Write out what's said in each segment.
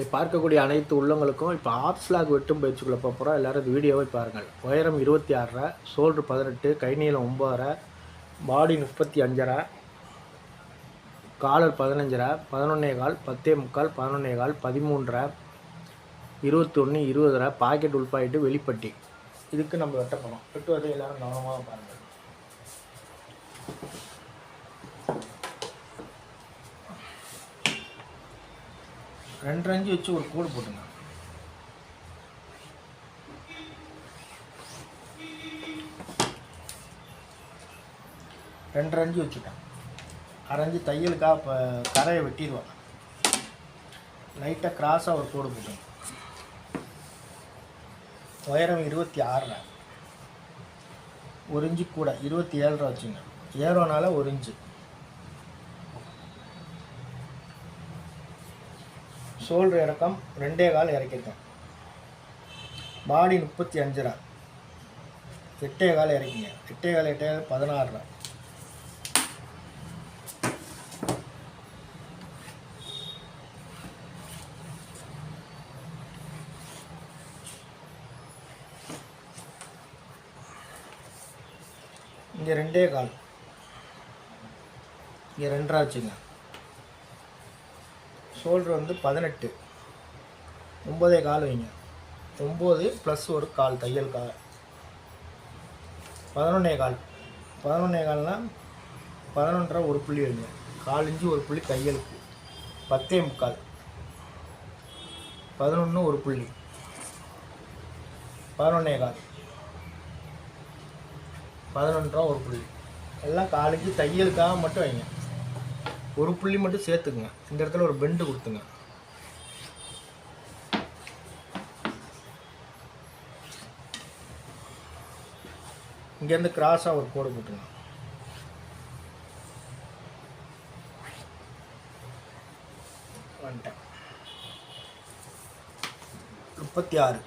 இதை பார்க்கக்கூடிய அனைத்து உள்ளங்களுக்கும் இப்போ ஆப் ஸ்லாக் வெட்டும் பயிற்சிக்குள்ளே போகிறோம் எல்லோரும் வீடியோவை பாருங்கள். உயரம் இருபத்தி ஆறரை சோல்ட்ரு பதினெட்டு கை நீளம் ஒம்பதரை பாடி முப்பத்தி அஞ்சரை காலர் பதினஞ்சரை பதினொன்னே கால் பத்தே முக்கால் பதினொன்னே கால் பதிமூன்றரை இருபத்தொன்று இருபதரை பாக்கெட் உள்பாயிட்டு வெளிப்பட்டி. இதுக்கு நம்ம வெட்ட போகிறோம் வெட்டுவதை எல்லோரும் கவனமாக பாருங்கள். ரெண்டு அஞ்சு வச்சு ஒரு கோடு போட்டுங்க. ரெண்டு அஞ்சு வச்சுட்டேன். அரைஞ்சு தையலுக்காக இப்போ கரையை வெட்டிடுவேன். லைட்டாக கிராஸாக ஒரு கோடு போட்டுங்க. உயரம் இருபத்தி ஆறில். ஒரு இன்ச்சு கூட இருபத்தி ஏழரை வச்சுங்க. ஏறோனால ஒரு இன்ச்சு. ஷோல்டர் இறக்கம் ரெண்டே கால் இறக்கிருக்கேன் பாடி முப்பத்தி அஞ்சு ரூபா எட்டே கால் இறக்கிங்க. எட்டே கால் எட்டே கால் பதினாறு ரூபா இங்கே ரெண்டே கால். இங்கே ரெண்டரை வச்சுங்க. ஷோல்டர் வந்து பதினெட்டு. ஒம்பதே கால் வைங்க. ஒம்பது ப்ளஸ் ஒரு கால் தையல் கால். பதினொன்னே கால். பதினொன்னே கால்னால் பதினொன்றரை ஒரு புள்ளி வைங்க. கால் இஞ்சி ஒரு புள்ளி தையலுக்கு பத்தே முக்கால். பதினொன்று ஒரு புள்ளி. பதினொன்னே கால். பதினொன்றரை ஒரு புள்ளி. எல்லாம் காலுக்கு தையலுக்காக மட்டும் வைங்க. ஒரு புள்ளி மட்டும் சேர்த்துக்குங்க. இந்த இடத்துல ஒரு பெண்டு கொடுத்துங்க. இங்கேருந்து கிராஸாக ஒரு கோடு போட்டுங்க. வந்துட்டேன். முப்பத்தி ஆறு.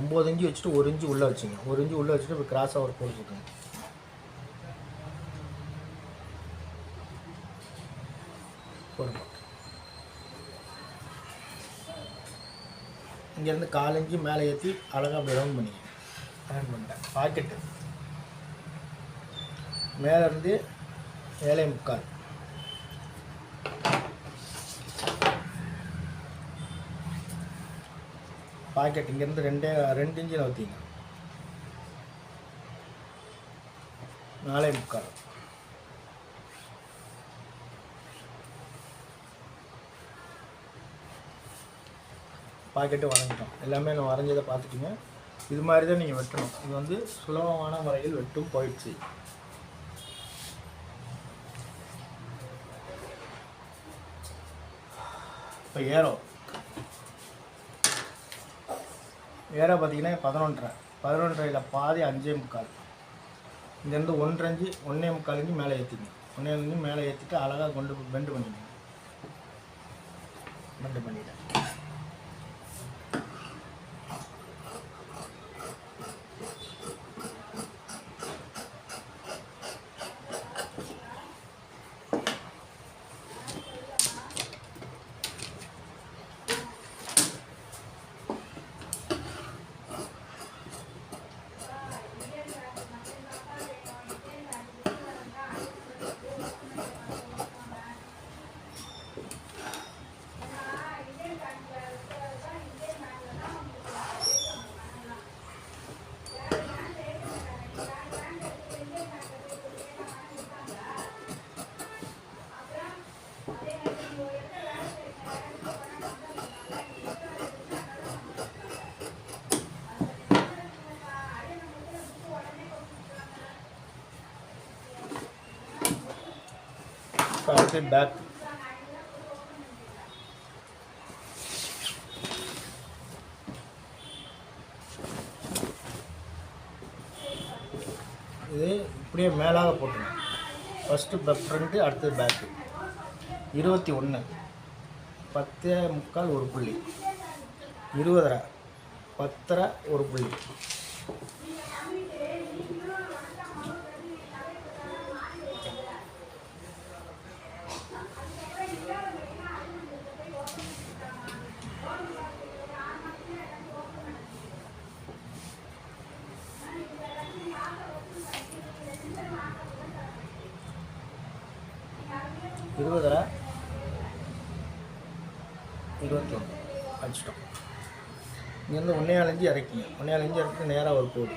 ஒம்பது இஞ்சி வச்சுட்டு ஒரு இஞ்சி உள்ளே வச்சுங்க. ஒரு இஞ்சி உள்ளே வச்சுட்டு இப்போ கிராஸாக ஒரு கோடு போட்டுங்க. இங்கேருந்து காலஞ்சி மேலே ஏற்றி அழகாக அப்படி ரவுண்ட் பண்ணிங்க ரவுண்ட் பண்ணிட்டேன். பாக்கெட்டு மேலேருந்து ஏழை முக்கால். பாக்கெட் இங்கேருந்து ரெண்டே ரெண்டு இன்ச்சு நவுத்திங்க நாலே முக்கால். பாக்கெட்டு வரைஞ்சிட்டோம் எல்லாமே நான் வரைஞ்சதை பார்த்துட்டிங்க. இது மாதிரி தான் நீங்கள் வெட்டணும். இது வந்து சுலபமான முறையில் வெட்டும் போயிடுச்சு. இப்போ ஏரோ ஏரோ பார்த்தீங்கன்னா பதினொன்றரை. பதினொன்றரையில் பாதி அஞ்சே முக்கால். இங்கேருந்து ஒன்றரை ஒன்றே முக்கால் மேலே ஏற்றிங்க ஒன்றே மேலே ஏற்றிட்டு அழகாக கொண்டு பெண்டு பண்ணிடுங்க பெண்டு பண்ணிட்டேன். இப்போ பேக் இது இப்படியே மேலாக போட்டுருங்க. ஃபஸ்ட்டு ஃப்ரண்ட்டு அடுத்தது பேக்கு இருபத்தி ஒன்று பத்தே முக்கால் ஒரு புள்ளி. இருபதரை. பத்தரை ஒரு புள்ளி. இருபதில் இருபத்தி ஒன்று அடிச்சிட்டோம் இங்கேருந்து ஒன்றே இறக்கிங்க ஒன்றே இறக்கிட்டு நேராக ஒரு கோடு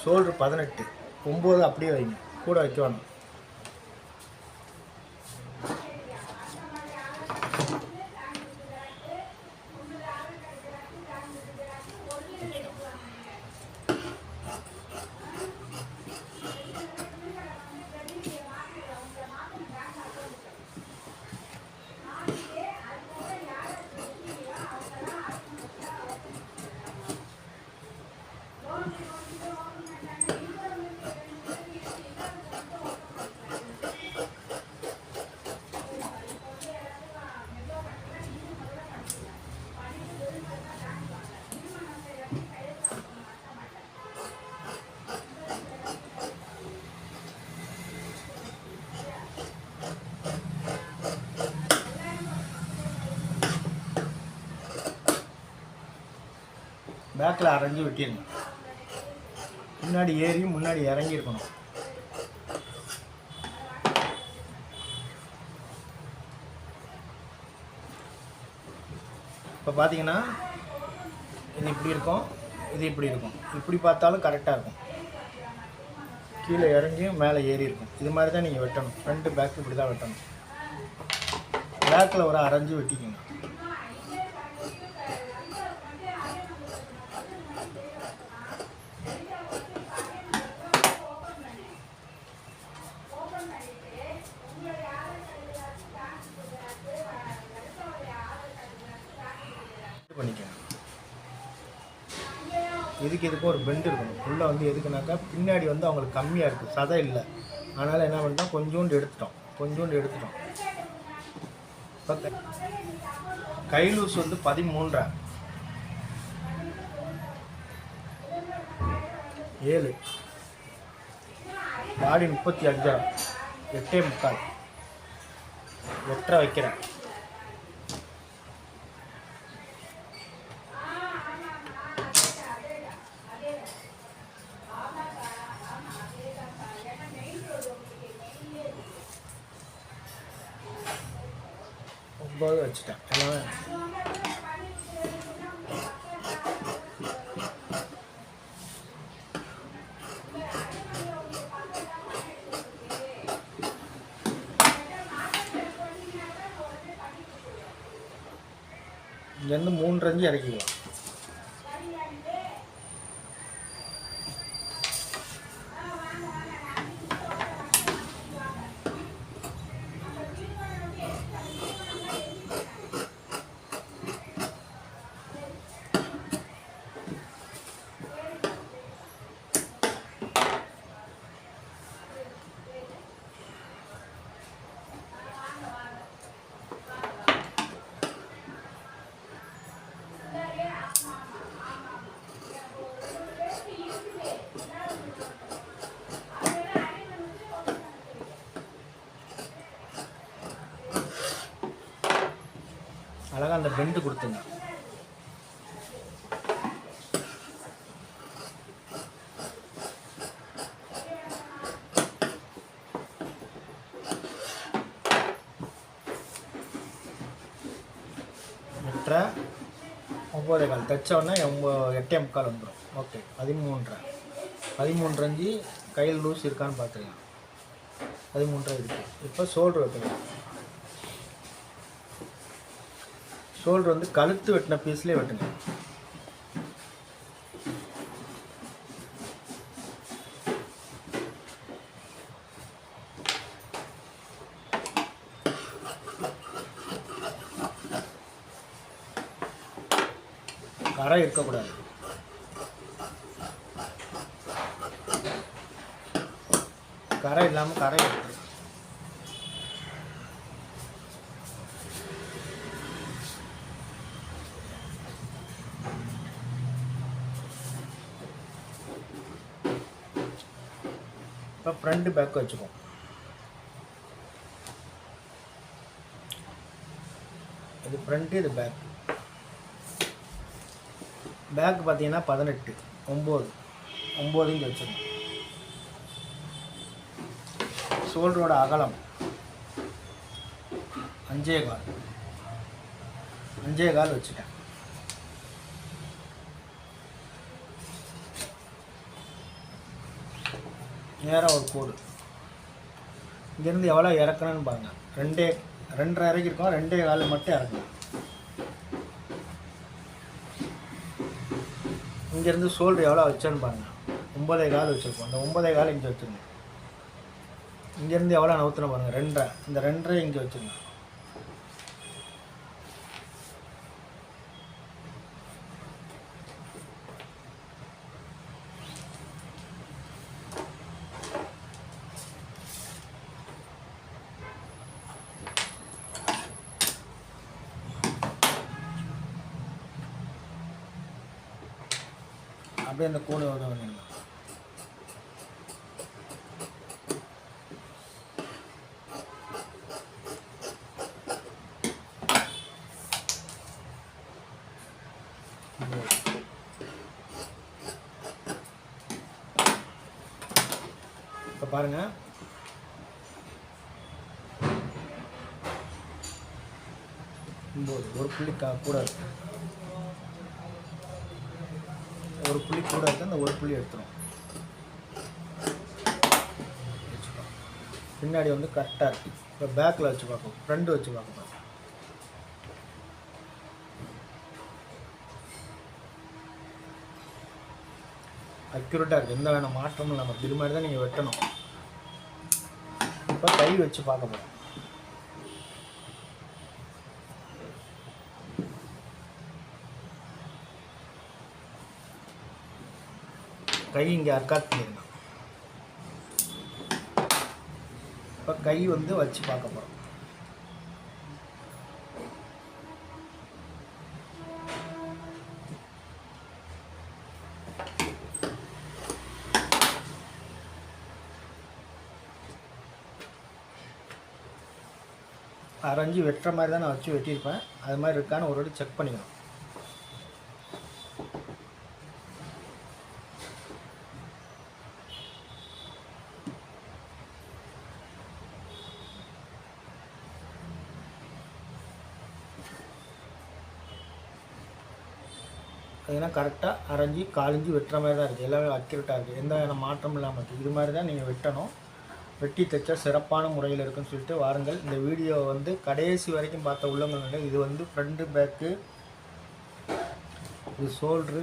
ஷோல்ட்ரு பதினெட்டு ஒம்பது அப்படியே வைங்க கூட வைக்க வேணும் பேக்கில் அரைஞ்சு வெட்டிடுங்க முன்னாடி ஏறி முன்னாடி இறங்கியிருக்கணும். இப்போ பார்த்தீங்கன்னா இது இப்படி இருக்கும் இது இப்படி இருக்கும். இப்படி பார்த்தாலும் கரெக்டாக இருக்கும். கீழே இறங்கியும் மேலே ஏறி இருக்கும். இது மாதிரி தான் நீங்கள் வெட்டணும். ஃப்ரண்ட்டு பேக் இப்படி தான் வெட்டணும் பேக்கில் ஒரு அரைஞ்சு வெட்டிக்கணும் இது பண்ணிக்கணும் இதுக்கு இதுக்கும் ஒரு பெண்ட் இருக்கணும். உள்ளே வந்து எதுக்குனாக்கா பின்னாடி வந்து அவங்களுக்கு கம்மியாக இருக்குது சதை இல்லை. அதனால் என்ன பண்ணிட்டோம் கொஞ்சோண்டு எடுத்துட்டோம். கொஞ்சோண்டு எடுத்துட்டோம். கைலூஸ் வந்து பதிமூன்றரை. ஏழு. பாடி முப்பத்தி அஞ்சரை எட்டே முக்கால். எட்டரை வைக்கிறேன். போக வச்சுட்டேன். எல்லாமே இங்கேருந்து மூன்று அஞ்சு இறக்கிக்கலாம். அழகாக அந்த பெண்டு கொடுத்துங்க. எட்டரை ஒம்பதே கால். தைச்சோடனே ஒம்போ எட்டே முக்கால் வந்துடும் ஓகே பதிமூன்றரை. பதிமூன்று அஞ்சு கையில் லூஸ் இருக்கான்னு பார்த்துக்கலாம். பதிமூன்றரை இருக்குது இப்போ ஷோல்டர் வைக்கலாம் ஷோல்டர் வந்து கழுத்து வெட்டின பீஸ்லேயே வெட்டுங்க. கரை இருக்கக்கூடாது. கரை இல்லாமல் கரை இருக்கு இப்போ ஃப்ரண்ட்டு பேக் வச்சுக்கோம் இது ஃப்ரண்ட்டு இது பேக் பேக் பார்த்தீங்கன்னா பதினெட்டு ஒம்பது. ஒம்பது இங்கே வச்சுருக்கோம் ஷோல்டரோட அகலம் அஞ்சே கால். அஞ்சே கால் வச்சுட்டேன். நேராக ஒரு கோடு. இங்கேருந்து எவ்வளோ இறக்கணும்னு பாருங்கள் ரெண்டே ரெண்டரை இறக்கிருக்கோம் ரெண்டே கால் மட்டும் இறக்கணும். இங்கேருந்து ஷோல்டர் எவ்வளோ வச்சேன்னு பாருங்கள் ஒம்பதே கால் வச்சுருக்கோம் அந்த ஒம்பதே கால் இங்கே வச்சுருங்க. இங்கேருந்து எவ்வளோ நவுத்துன பாருங்கள் ரெண்டரை. இந்த ரெண்டரை இங்கே வச்சுருங்க. அப்படியே அந்த கோடு வந்து வேணும் இப்போ பாருங்க. ஒரு புள்ளி கா கூட இருக்கு. ஒரு புள்ளி கூட இருக்குது அந்த ஒரு புள்ளி எடுத்துரும். பின்னாடி வந்து கரெக்டாக இருக்குது இப்போ பேக்கில் வச்சு பார்ப்போம். ஃப்ரண்ட் வச்சு பார்ப்போம். அக்யூரேட்டாக இருக்குது எந்த வேணும் மாற்றமும் இல்லாமல் இது மாதிரி தான் நீங்கள் வெட்டணும். இப்போ கை வச்சு பார்க்க போகிறோம் கை இங்கே அர்க்காத் பண்ணிடணும் இப்போ கை வந்து வச்சு பார்க்க போகிறோம் அரைஞ்சி வெட்டுற மாதிரி தான் நான் வச்சு வெட்டியிருப்பேன். அது மாதிரி இருக்கான்னு ஒரு வாட்டி செக் பண்ணிக்கணும். ஏன்னா கரெக்டாக அரைஞ்சி காலிஞ்சி வெட்டுற மாதிரி தான் இருக்குது எல்லாமே அக்யூரேட்டாக இருக்குது எந்த வித மாற்றம் இல்லாமல் இருக்குது இது மாதிரி தான் நீங்கள் வெட்டணும். வெட்டி தைச்சா சிறப்பான முறையில் இருக்குன்னு சொல்லிட்டு வாருங்கள். இந்த வீடியோ வந்து கடைசி வரைக்கும் பார்த்த உள்ளவங்க இது வந்து ஃப்ரண்ட்டு பேக்கு இது ஷோல்ட்ரு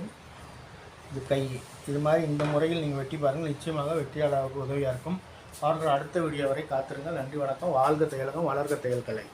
இது கை. இது மாதிரி இந்த முறையில் நீங்கள் வெட்டி பாருங்கள். நிச்சயமாக வெற்றியாளருக்கு உதவியாக இருக்கும். ஆர்டர் அடுத்த வீடியோ வரை காத்திருங்கள். நன்றி வணக்கம். வாழ்க தையலகம் வளர்க தையல் கலை